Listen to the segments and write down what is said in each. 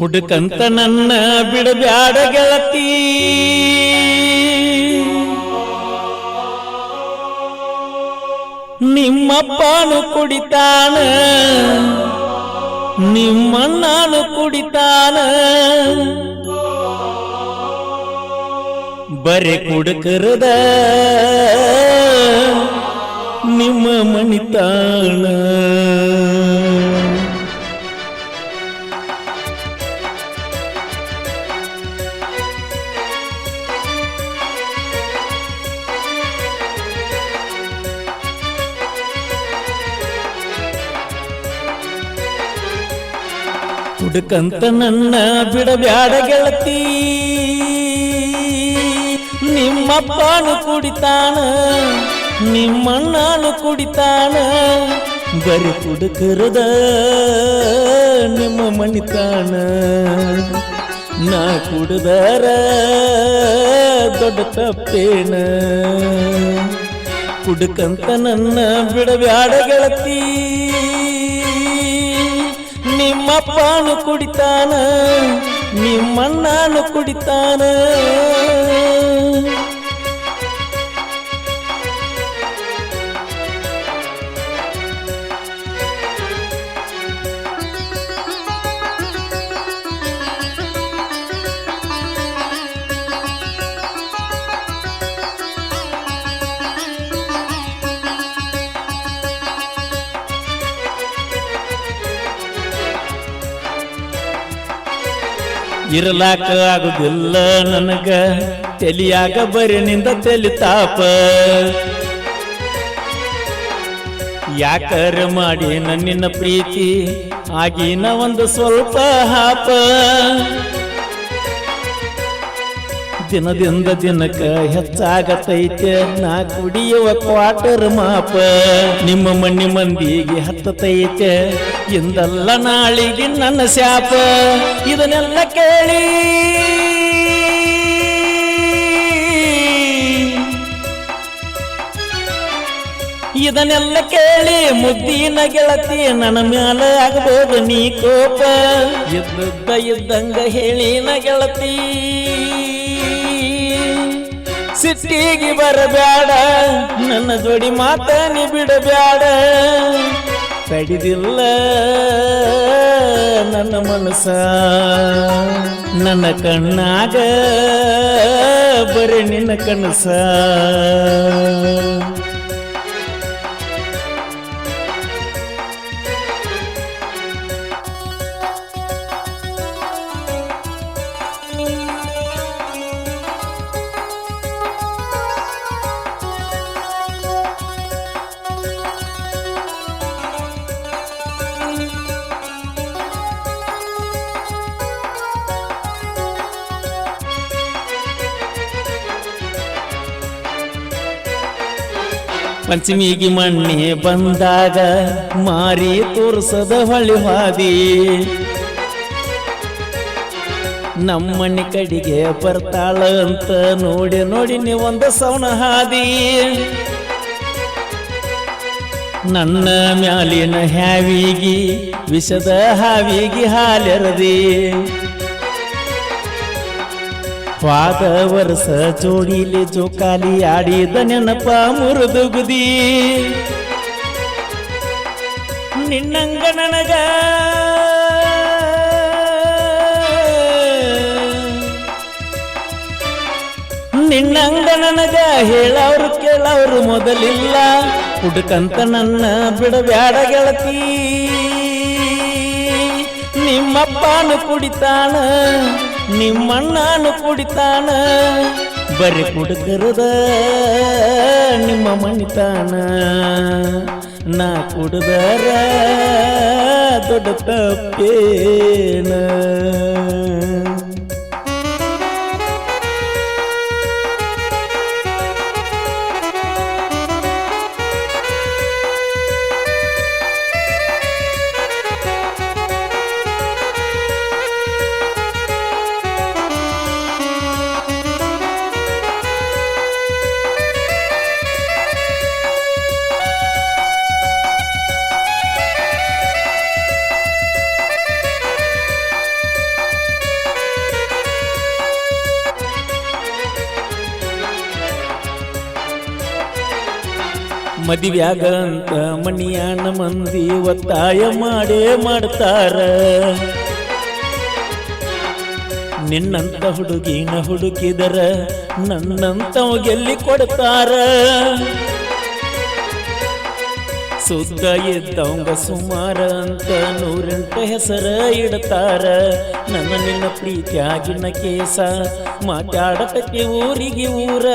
ಹುಡುಕಂತ ನನ್ನ ಬಿಡಬ್ಯಾಡ ಗೆಳತಿ ನಿಮ್ಮಪ್ಪನು ಕುಡಿತಾನ ನಿಮ್ಮಣ್ಣನು ಕುಡಿತಾನ ಬರೆ ಕುಡುಕರದ ನಿಮ್ಮ ಮಣಿತಾಣ ಹುಡುಕಂತ ನನ್ನ ಬಿಡಬ್ಯಾಡ ಗೆಳತಿ ನಿಮ್ಮಪ್ಪನು ಕುಡಿತಾನ, ನಿಮ್ಮಣ್ಣನು ಕುಡಿತಾನ, ಬರಿ ಕುಡುಕರದ ನಿಮ್ಮ ಮಣಿತಾನ. ನಾ ಕುಡ್ದರ ದೊಡ್ಡ ತಪ್ಪೇನ. ಕುಡುಕಂತ ನನ್ನ ಬಿಡಬ್ಯಾಡ ಗೆಳತಿ ನಿಮ್ಮಪ್ಪನು ಕುಡಿತಾನ ನಿಮ್ಮಣ್ಣನು ಕುಡಿತಾನ. ಇರಲಾಕ ಆಗುದಿಲ್ಲ ನನಗ. ತೆಲಿಯಾಗ ಬರಿನಿಂದ ತೆಲಿತಾಪ ಯಾಕರ ಮಾಡಿ ನನ್ನಿನ ಪ್ರೀತಿ ಆಗಿನ ಒಂದು ಸ್ವಲ್ಪ ಹಾಪ. ದಿನದಿಂದ ದಿನಕ್ಕ ಹೆಚ್ಚಾಗತೈತೆ. ನಾ ಕುಡಿಯುವ ಕ್ವಾಟರ್ ಮಾಪ ನಿಮ್ಮ ಮಣ್ಣಿ ಮಂದಿಗೆ ಹತ್ತತೈತೆ. ಇಂದಲ್ಲ ನಾಳಿಗೆ ನನ್ನ ಶಾಪ. ಇದನ್ನೆಲ್ಲ ಕೇಳಿ. ಇದನ್ನೆಲ್ಲ ಕೇಳಿ ಮುದ್ದಿನ ಗೆಳತಿ ನನ್ನ ಮ್ಯಾಲ ಆಗಬಹುದು ನೀ ಕೋಪ. ಇದ್ದ ಇದ್ದಂಗ ಹೇಳಿನ ಗೆಳತಿ. ಸಿಟ್ಟಿಗೆ ಬರಬೇಡ ನನ್ನ ಜೋಡಿ ಮಾತನಿ ಬಿಡಬೇಡ ಕಡಿದಿಲ್ಲ ನನ್ನ ಮನಸ ನನ್ನ ಕಣ್ಣಾಗ ಬರೀ ನಿನ್ನ ಕನಸ. ಪಂಚಮಿಗೆ ಮಣ್ಣೆ ಬಂದಾಗ ಮಾರಿ ತೋರ್ಸದ ಹೊಳಿ ಹಾದಿ. ನಮ್ಮನೆ ಕಡೆಗೆ ಬರ್ತಾಳ ಅಂತ ನೋಡಿ ನೋಡಿ ನೀವೊಂದು ಸೌನ ಹಾದಿ. ನನ್ನ ಮ್ಯಾಲಿನ ಹ್ಯಾವಿಗಿ, ವಿಷದ ಹಾವಿಗಿ ಹಾಲೆರದಿ ಪಾದ ವರ್ಷ ಜೋಡಿಲಿ ಜೋಕಾಲಿ ಆಡಿದ ನೆನಪ ಮುರಿದುಗುದಿ. ನಿನ್ನಂಗ ನನಗ. ನಿನ್ನಂಗ ನನಗ ಹೇಳವ್ರು ಕೇಳವ್ರು ಮೊದಲಿಲ್ಲ. ಹುಡುಕಂತ ನನ್ನ ಬಿಡಬ್ಯಾಡ ಗೆಳತಿ. ನಿಮ್ಮಪ್ಪನು ಕುಡಿತಾನ. ನಿಮ್ಮಣ್ಣನು ಕುಡಿತಾನ ಬರೀ ಕುಡುಕರದ ನಿಮ್ಮ ಮಣಿತಾನ ನಾ ಕುಡ್ದರ ದೊಡ್ಡ ತಪ್ಪೇನ. ಮದುವ್ಯಾಗ ಅಂತ ಮಣಿಯಾನ ಮಂದಿ ಒತ್ತಾಯ ಮಾಡೇ ಮಾಡ್ತಾರ. ನಿನ್ನಂತ ಹುಡುಗಿನ ಹುಡುಕಿದರ ನನ್ನಂತವ ಗೆಲ್ಲಿ ಕೊಡ್ತಾರ. ಸುದ್ದ ಇದ್ದವಂಗ ಸುಮಾರ ಅಂತ ನೂರೆಂಟು ಹೆಸರ ಇಡ್ತಾರ. ನನ್ನ ನಿನ್ನ ಪ್ರೀತಿಯಾಗಿನ ಕೇಸ ಮಾತಾಡತಕ್ಕೆ ಊರಿಗೆ ಊರ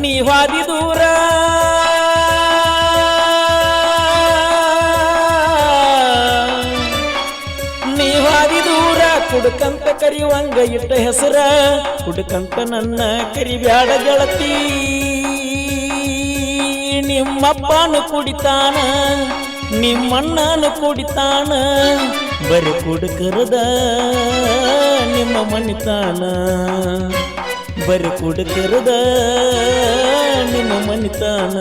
ನೀವಾದಿ ದೂರ. ಹಾದಿ ದೂರ, ಕುಡುಕಂತ ಕರಿವಂಗ ಇಟ್ಟ ಹೆಸರ. ಕುಡುಕಂತ ನನ್ನ ಕರಿಬ್ಯಾಡ ಗೆಳತಿ. ನಿಮ್ಮಪ್ಪನು ಕುಡಿತಾನ, ನಿಮ್ಮಣ್ಣನು ಕುಡಿತಾನ. ಬರೀ ಕುಡುಕರದ ನಿಮ್ಮ ಮನಿತಾನ. ಬರೀ ಕುಡುಕರದ ನಿಮ್ಮ ಮಣಿತಾನ